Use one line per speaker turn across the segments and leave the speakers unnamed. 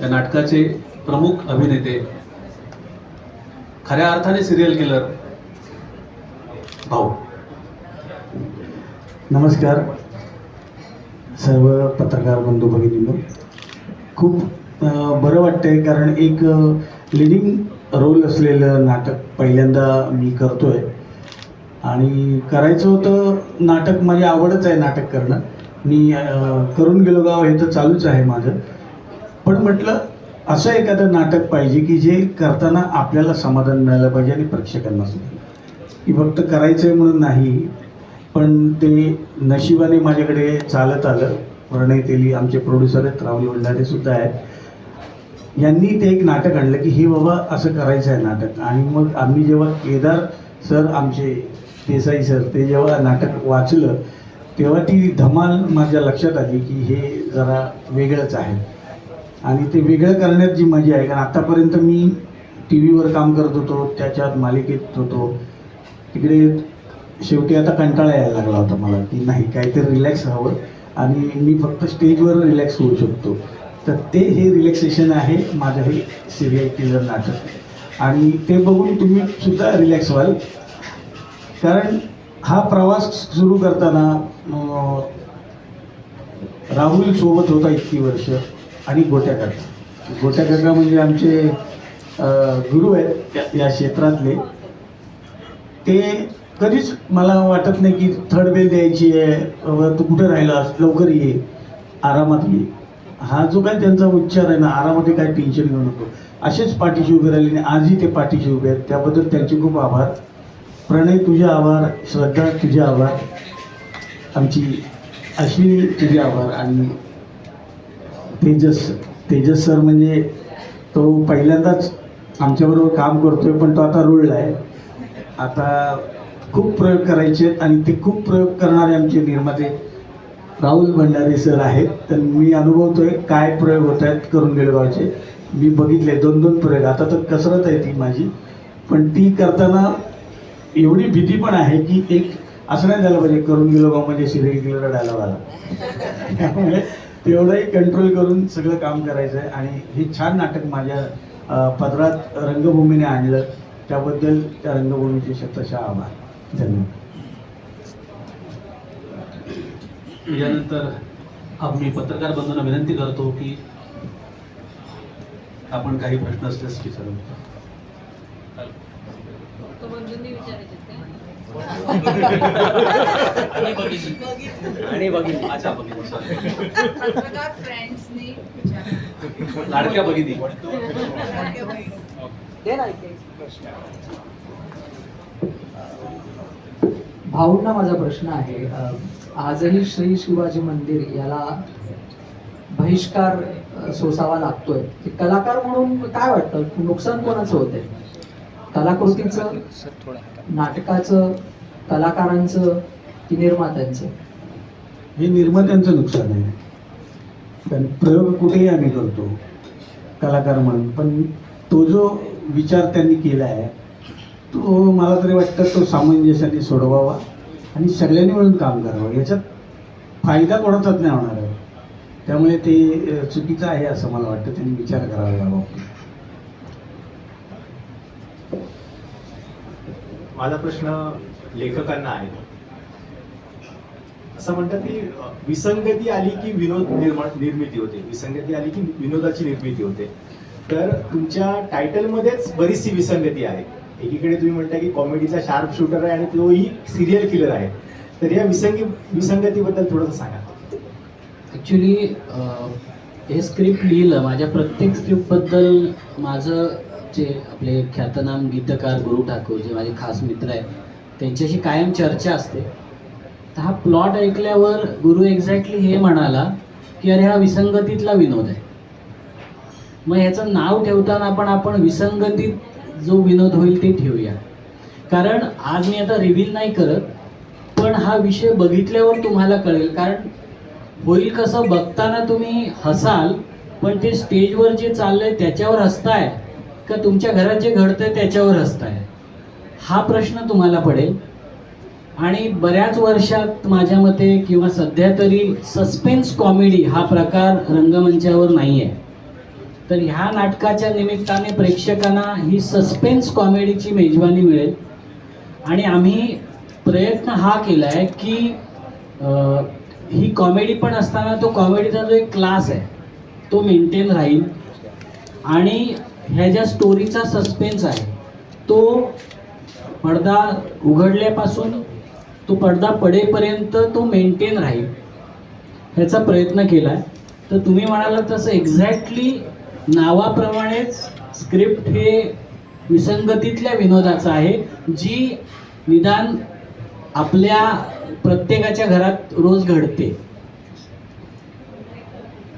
या नाटकाचे प्रमुख अभिनेते खऱ्या अर्थाने सिरियल किलर भाऊ.
नमस्कार. सर्व पत्रकार बंधू भगिनींनो खूप बरं वाटतंय कारण एक लिडिंग रोल असलेलं नाटक पहिल्यांदा मी करतोय. आणि करायचं होतं नाटक माझी आवडच आहे नाटक करणं. मी करून गेलो गाव हे तर चालूच आहे माझं. पण म्हटलं असं एखादं नाटक पाहिजे की जे करताना आपल्याला समाधान मिळालं पाहिजे आणि प्रेक्षकांना सुद्धा. की फक्त करायचं आहे म्हणून नाही पण ते नशिबाने माझ्याकडे चालत आलं. प्रणय तेली आमचे प्रोड्युसर आहेत राहुल वंडारे सुद्धा आहेत. यांनी ते एक नाटक आणलं की हे बाबा असं करायचं आहे नाटक. आणि मग आम्ही जेव्हा केदार सर आमचे देसाई सर ते जेव्हा नाटक वाचलं तेव्हा ती धमाल माझ्या लक्षात आली की हे जरा वेगळंच आहे. आणि ते वेगळं करण्यात जी मजा आहे कारण आतापर्यंत मी टी व्हीवर काम करत होतो त्याच्यात मालिकेत होतो. तिकडे शेवटी आता कंटाळा यायला लागला होता मला की नाही काहीतरी रिलॅक्स हवं. आणि मी फक्त स्टेजवर रिलॅक्स होऊ शकतो. तर ते हे रिलॅक्सेशन आहे माझं हे सिरियल किलर नाटक. आणि ते बघून तुम्ही सुद्धा रिलॅक्स व्हाल. कारण हा प्रवास सुरू करताना राहुल सोबत होता इतकी वर्ष. आणि गोट्या काका गोट्या काका म्हणजे आमचे गुरु आहेत या- या क्षेत्रातले. ते कधीच मला वाटत नाही की थर्ड बेल द्यायची आहे तू कुठं राहिलास लवकर ये आरामात ये. हा जो काय त्यांचा उच्चार आहे ना आरामात काय टेन्शन घेऊ नको. असेच पाठीशी उभे राहिले आणि आजही ते पाठीशी उभे आहेत. त्याबद्दल त्यांचे खूप आभार. प्रणय तुझे आभार. श्रद्धा तुझे आभार. आमची अश्विनी तुझे आभार. आणि तेजस. तेजस सर म्हणजे तो पहिल्यांदाच आमच्याबरोबर काम करतोय पण तो आता रुळला आहे आता खूप प्रयोग करायचे आहेत आणि ते खूप प्रयोग करणारे आमचे निर्माते राहुल भंडारी सर आहेत. तर मी अनुभवतोय काय प्रयोग होत आहेत करून गेळगावचे मी बघितले दोन दोन प्रयोग. आता तर कसरत आहे ती माझी. पण ती करताना एवढी भीती पण आहे की एक असं नाही झालं पाहिजे करून गेलो गाव म्हणजे सिरियल किलर डायलॉग आला त्यामुळे तेवढंही कंट्रोल करून सगळं काम करायचं आहे आणि हे छान नाटक माझ्या पदरात रंगभूमीने आणलं. त्याबद्दल त्या रंगभूमीचे शतशः आभार. धन्यवाद.
यानंतर आम्ही पत्रकार बंधूंना विनंती करतो की आपण काही प्रश्न असल्यास विचारू
तो बंधूंनी विचारायचे ते.
आणि बघितली.
अच्छा
फ्रेंड्सनी विचारायचे.
लाडक्या.
दे ना प्रश्न. भाऊंना माझा प्रश्न आहे आजही श्री शिवाजी मंदिर याला बहिष्कार सोसावा लागतोय. कलाकार म्हणून काय वाटतं? नुकसान कोणाचं होतंय? कलाकृतीचं नाटकाचं कलाकारांचं की निर्मात्यांचं?
हे निर्मात्यांचं नुकसान आहे. कारण प्रयोग कुठेही आम्ही करतो कलाकार म्हणून. पण तो जो विचार त्यांनी केला आहे तो मला तरी वाटतं तो सामंजस्याने सोडवावा आणि सगळ्यांनी मिळून काम करावं. याच्यात फायदा कोणाचाच नाही होणार आहे. त्यामुळे ते चुकीचं आहे असं मला वाटतं. त्यांनी विचार करावा या
माझा प्रश्न लेखकांना आहे. असं म्हणतात की विसंगती आली की विनोद निर्माण निर्मिती होते. विसंगती आली की विनोदाची निर्मिती होते. तर तुमच्या टायटलमध्येच बरीचशी विसंगती आहे. एकीकडे तुम्ही म्हणता की कॉमेडीचा शार्प शूटर आहे आणि तोही सिरियल किलर आहे. तर या विसंगी विसंगतीबद्दल थोडंसं सांगा.
ॲक्च्युली हे स्क्रिप्ट लिहिलं माझ्या प्रत्येक स्क्रिप्टबद्दल माझं जे आपले ख्यातनाम गीतकार गुरु ठाकूर जे माझे खास मित्र आहेत त्यांच्याशी कायम चर्चा असते. तर हा प्लॉट ऐकल्यावर गुरु एक्झॅक्टली हे म्हणाला की अरे हा विसंगतीतला विनोद आहे. मग ह्याचं नाव ठेवताना पण आपण विसंगतीत जो विनोद होईल ते ठेवूया. कारण आज मी आता रिव्हील नाही करत पण हा विषय बघितल्यावर तुम्हाला कळेल. कारण होईल कसं बघताना तुम्ही हसाल पण ते स्टेजवर जे चाललंय त्याच्यावर हसताय. का तुमच्या घरात जे घडतं त्याच्यावर हसताय हा प्रश्न तुम्हाला पडेल. आणि बऱ्याच वर्षात माझ्या मते किंवा सध्या तरी सस्पेन्स कॉमेडी हा प्रकार रंगमंचावर नाही आहे तर ह्या नाटकाच्या निमित्ताने प्रेक्षकांना ही सस्पेन्स कॉमेडीची मेजवानी मिळेल. आणि आम्ही प्रयत्न हा केला आहे की ही कॉमेडी पण असताना तो कॉमेडीचा जो एक क्लास आहे तो मेंटेन राहील. आणि ह्या ज्या स्टोरीचा सस्पेन्स आहे तो पडदा उघडल्यापासून तो पडदा पडेपर्यंत तो मेंटेन राहील. ह्याचा प्रयत्न केला आहे तर तुम्ही म्हणाला तसं एक्झॅक्टली नावाप्रमाणेच स्क्रिप्ट हे विसंगतीतल्या विनोदाचं आहे जी निदान आपल्या प्रत्येकाच्या घरात रोज घडते.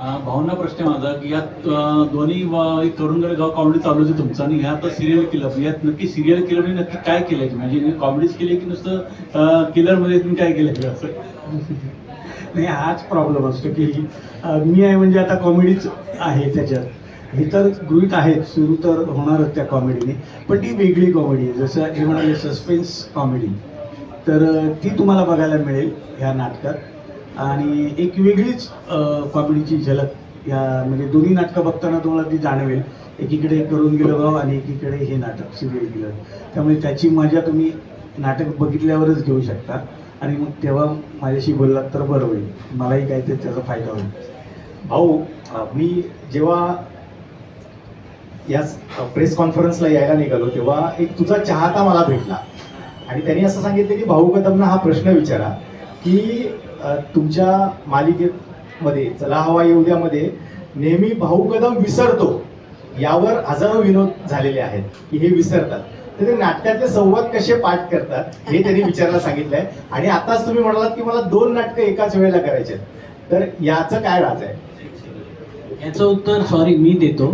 भावना प्रश्न माझा की यात दोन्ही व- एक गाव कॉमेडी चालू होती तुमचं आणि ह्या आता सिरियल किलर यात नक्की सिरियल किलरने नक्की काय केलंय म्हणजे कॉमेडीच केली की नुसतं किलरमध्ये तुम्ही काय केलंय असं?
नाही हाच प्रॉब्लेम असतो की मी आहे म्हणजे आता कॉमेडीच आहे त्याच्यात. हे तर गृहित आहेत सुरू तर होणारच त्या कॉमेडीने पण ती वेगळी कॉमेडी आहे. जसं हे म्हणाले सस्पेन्स कॉमेडी तर ती तुम्हाला बघायला मिळेल ह्या नाटकात. आणि एक वेगळीच कॉमेडीची झलक या म्हणजे दोन्ही नाटकं बघताना तुम्हाला ती जाणवेल. एकीकडे करून गेलो गाव आणि एकीकडे हे नाटक सिरियल गेलं त्यामुळे त्याची मजा तुम्ही नाटक बघितल्यावरच घेऊ शकता. आणि मग तेव्हा माझ्याशी बोललात तर बरं होईल. मलाही काहीतरी त्याचा फायदा होईल.
भाऊ मी जेव्हा या प्रेस कॉन्फरन्सला यायला निघालो तेव्हा एक तुझा चाहता मला भेटला. आणि त्यांनी असं सांगितलं की भाऊ कदमना हा प्रश्न विचारा. की तुमच्या मालिकेमध्ये चला हवा येऊ द्यामध्ये नेहमी भाऊ कदम विसरतो यावर हजारो विनोद झालेले आहेत की हे विसरतात. तर ते नाटकातले संवाद कसे पाठ करतात हे त्यांनी विचारायला सांगितलंय. आणि आताच तुम्ही म्हणालात की मला दोन नाटकं एकाच वेळेला करायचे आहेत. तर याचं काय राज आहे?
याचं उत्तर सॉरी मी देतो.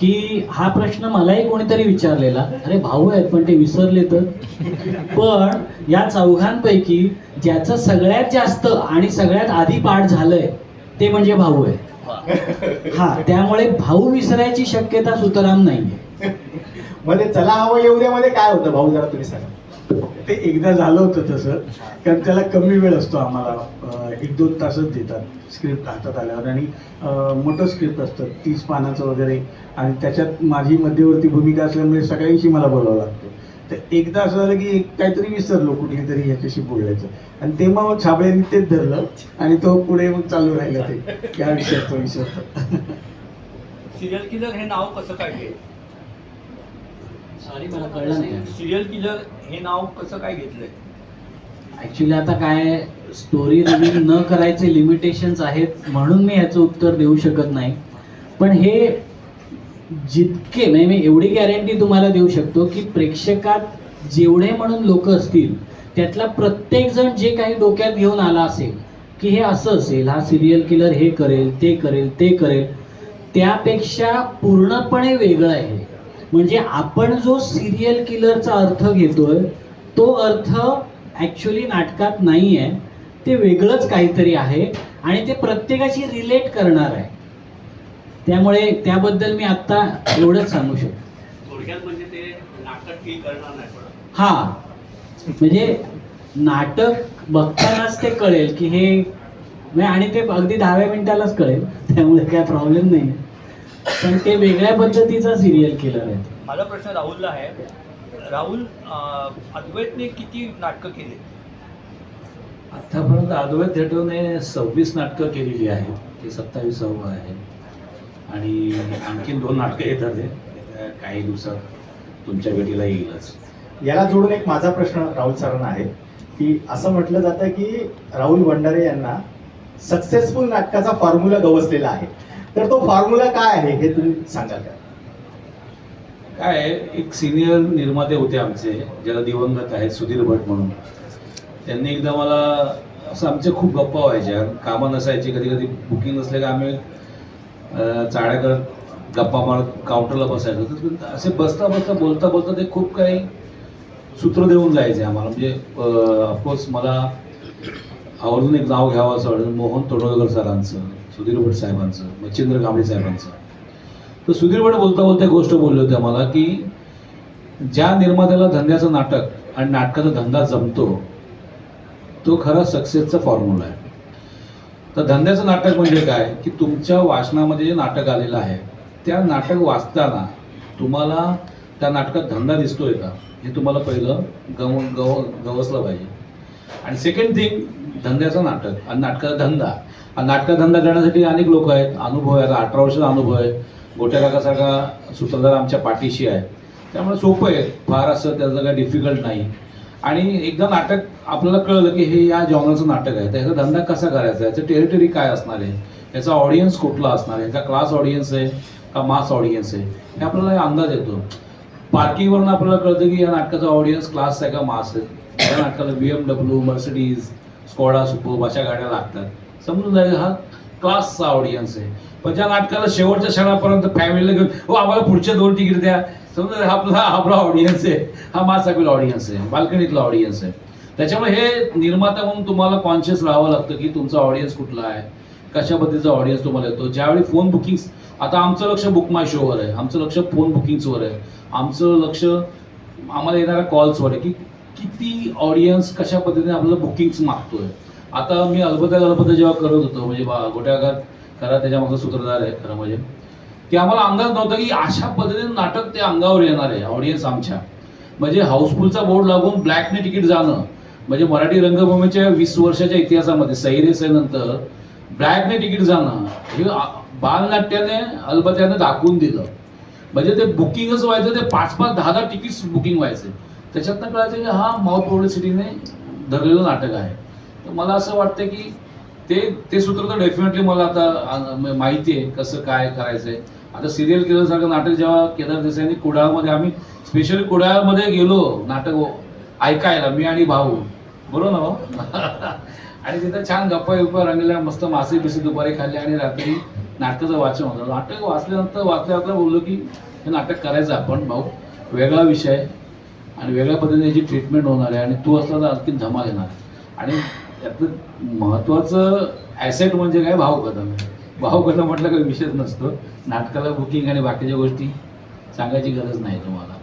की हा प्रश्न मलाही कोणीतरी विचारलेला. अरे भाऊ आहेत पण ते विसरले तर. पण या चौघांपैकी ज्याचं सगळ्यात जास्त आणि सगळ्यात आधी पाठ झालंय ते म्हणजे भाऊ आहे. हा त्यामुळे भाऊ विसरायची शक्यता सुतराम नाहीये.
मध्ये चला हवं येऊ द्या मध्ये काय होतं? भाऊ जरा तुम्ही सांगा.
ते एकदा झालं होतं तसं कारण त्याला कमी वेळ असतो आम्हाला एक दोन तासच देतात स्क्रिप्ट हातात आल्यावर. आणि मोठं स्क्रिप्ट असतं तीस पानाचं वगैरे. आणि त्याच्यात माझी मध्यवर्ती भूमिका असल्यामुळे सगळ्यांशी मला बोलावं लागतं. तर एकदा असं झालं की काहीतरी विसरलो कुठली तरी ह्याच्याशी बोलायचं. आणि ते मग छाबळ्यांनी तेच धरलं आणि तो पुढे मग चालू राहिला ते. या विसरतो विसरतो.
सिरियल किलर हे नाव कसं काढले?
सॉरी मला कळलं नाही.
सिरियल किलर हे नाव कसं काय घेतलंय?
ऍक्च्युली आता काय स्टोरी रिव्हिल न करायचे लिमिटेशन्स आहेत म्हणून मी याचं उत्तर देऊ शकत नाही. पण हे जितके म्हणजे मी एवढी गॅरंटी तुम्हाला देऊ शकतो की प्रेक्षकात जेवढे म्हणून लोक असतील त्यातला प्रत्येक जण जे काही डोक्यात घेऊन आला असेल की हे असं असेल हा सिरियल किलर हे करेल ते करेल ते करेल त्यापेक्षा पूर्णपणे वेगळं आहे. म्हणजे आपण जो सिरियल किलरचा अर्थ घेतोय तो अर्थ ॲक्च्युली नाटकात नाही आहे ते वेगळंच काहीतरी आहे आणि ते प्रत्येकाशी रिलेट करणार आहे. त्यामुळे त्याबद्दल मी आत्ता एवढंच सांगू शकतो.
थोडक्यात म्हणजे ते नाटक करणार नाही
हा. म्हणजे नाटक बघतानाच ते कळेल की हे आणि ते अगदी दहाव्या मिनिटालाच कळेल. त्यामुळे काय प्रॉब्लेम नाही पण ते वेगळ्या पद्धतीचा सिरियल किलर आहे
माझा प्रश्न राहुलला आहे. राहुल अं, अद्वैतने किती नाटकं केली?
आतापर्यंत अद्वैत थिएटरने सव्वीस नाटकं केलेली आहेत. हे सत्तावीसावं आहे. आणि आणखीन दोन नाटकं येतात हे. काही दिवसात तुमच्या भेटीला येईलच.
याला जोडून एक माझा प्रश्न राहुल सरांना आहे की असं म्हटलं जातं की राहुल भंडारे यांना सक्सेसफुल नाटकाचा फॉर्म्युला गवसलेला आहे. तर तो फॉर्म्युला काय आहे हे तुम्ही सांगाल का?
काय आहे, एक सिनियर निर्माते होते आमचे ज्याला दिवंगत आहेत सुधीर भट म्हणून. त्यांनी एकदा मला असं आमच्या खूप गप्पा व्हायच्या. कामं नसायची कधी कधी बुकिंग नसले का आम्ही चाळ्या करत गप्पा मारत काउंटरला बसायचो. तर असे बसता बसता बोलता बोलता ते खूप काही सूत्र देऊन जायचे आम्हाला. म्हणजे ऑफकोर्स मला आवर्जून एक नाव घ्यावं असं वाटतं मोहन तोडवलकर सरांचं. सुधीर भट साहेबांचं मच्छिंद्र कांबळे साहेबांचं. तर सुधीर भट बोलता बोलता एक गोष्ट बोलली होती आम्हाला की ज्या निर्मात्याला धंद्याचं नाटक आणि नाटकाचा धंदा जमतो तो खरा सक्सेसचा फॉर्म्युला आहे. तर धंद्याचं नाटक म्हणजे काय? की तुमच्या वाचनामध्ये जे नाटक आलेलं आहे त्या नाटक वाचताना तुम्हाला त्या नाटकात धंदा दिसतोय का? हे तुम्हाला पहिलं गव गव गवसलं पाहिजे. आणि सेकंड थिंग धंद्याचं नाटक. आणि नाटकाचा धंदा. आणि नाटकाचा धंदा करण्यासाठी अनेक लोक आहेत. अनुभव आहे. आता अठरा वर्षाचा अनुभव आहे. गोट्या काकासारखा सूत्रधार आमच्या पाठीशी आहे. त्यामुळे सोपं आहे. फार असं त्याचं काही डिफिकल्ट नाही. आणि एकदा नाटक आपल्याला कळलं की हे या जॉनरचं नाटक आहे. त्याचा धंदा कसा करायचा? याचं टेरिटरी काय असणार आहे? याचा ऑडियन्स कुठला असणार आहे? याचा क्लास ऑडियन्स आहे का मास ऑडियन्स आहे? हे आपल्याला अंदाज येतो. पार्किंगवरून आपल्याला कळतं की या नाटकाचा ऑडियन्स क्लास आहे का मास आहे? कारण नाटकाला B M W Mercedes Skoda super अशा गाड्या लागतात. समजून जायचं हा क्लासचा ऑडियन्स आहे. पण त्या नाटकाला शेवटच्या क्षणापर्यंत फॅमिलीला घेऊन हो आम्हाला पुढच्या दोन तिकीट द्या. समजा हा आपला आपला ऑडियन्स आहे. हा मास ऑडियन्स आहे. बाल्कनीतला ऑडियन्स आहे. त्याच्यामुळे हे निर्माता म्हणून तुम्हाला कॉन्शियस राहावं लागतं की तुमचा ऑडियन्स कुठला आहे. कशा पद्धतीचा ऑडियन्स तुम्हाला येतो. ज्यावेळी फोन बुकिंग्स आता आमचं लक्ष बुक माय शोवर आहे. आमचं लक्ष फोन बुकिंग्सवर आहे. आमचं लक्ष आम्हाला येणाऱ्या कॉल्सवर आहे की किती ऑडियन्स कशा पद्धतीने आपल्याला बुकिंग्स मागतोय? आता मी अलबत्या अलबत्या जेव्हा करत होतो म्हणजे बा करा त्याच्यामागचा सूत्रधार आहे खरं म्हणजे. की आम्हाला अंदाज नव्हता की अशा पद्धतीने नाटक ते अंगावर येणार आहे ऑडियन्स आमच्या. म्हणजे हाऊसफुलचा बोर्ड लागून ब्लॅकने तिकीट जाणं म्हणजे मराठी रंगभूमीच्या वीस वर्षाच्या इतिहासामध्ये सैरेसेनंतर ब्लॅकने तिकीट जाणं हे बालनाट्याने अलबत्याने दाखवून दिलं. म्हणजे ते बुकिंगच व्हायचं ते पाच पाच दहा दहा तिकीट्स बुकिंग व्हायचे. त्याच्यातनं कळायचं की हा माउथ पब्लिसिटीने धरलेलं नाटक आहे. तर मला असं वाटतं की ते ते सूत्र तर डेफिनेटली मला आता माहिती आहे कसं काय करायचं आहे आता सिरियल केल्यासारखं नाटक जेव्हा केदार देसाईंनी कुडाळमध्ये आम्ही स्पेशली कुडाळमध्ये गेलो नाटक ऐकायला मी आणि भाऊ. बरोबर ना भाऊ? आणि तिथं छान गप्पा गप्पा रंगल्या मस्त मासे बिसे दुपारी खाल्ले आणि रात्री नाटकाचं वाचन होतं. नाटक वाचल्यानंतर वाचल्यानंतर बोललो की हे नाटक करायचं आपण भाऊ. वेगळा विषय आणि वेगळ्या पद्धतीने याची ट्रीटमेंट होणार आहे आणि तू असला तर आणखी धमाल येणार आणि यातलं महत्त्वाचं ॲसेट म्हणजे काय? भावकथन कदम म्हटलं काही विषयच नसतो. नाटकाला बुकिंग आणि बाकीच्या गोष्टी सांगायची गरज नाही तुम्हाला.